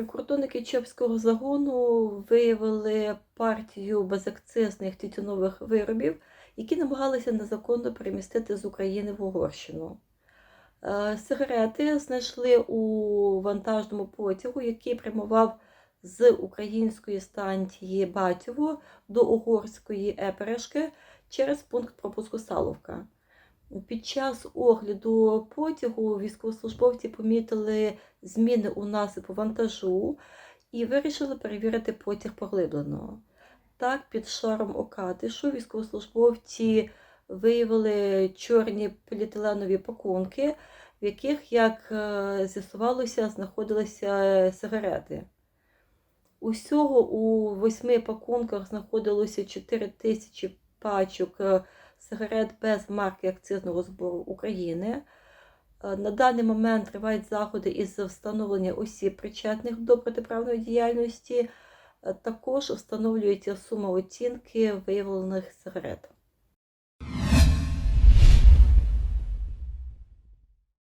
Прикордонники Чепського загону виявили партію безакцизних тютюнових виробів, які намагалися незаконно перемістити з України в Угорщину. Е, Сигарети знайшли у вантажному потягу, який прямував з української станції Батьово до угорської Еперешки через пункт пропуску Саловка. Під час огляду потягу військовослужбовці помітили зміни у насипу вантажу і вирішили перевірити потяг поглиблено. Так, під шаром окатишу військовослужбовці виявили чорні поліетиленові пакунки, в яких, як е, з'ясувалося, знаходилися сигарети. Усього у восьми пакунках знаходилося 4 тисячі пачок е, сигарет без марки акцизного збору України. Е, На даний момент тривають заходи із встановлення осіб, причетних до протиправної діяльності. Е, Також встановлюється сума оцінки виявлених сигарет.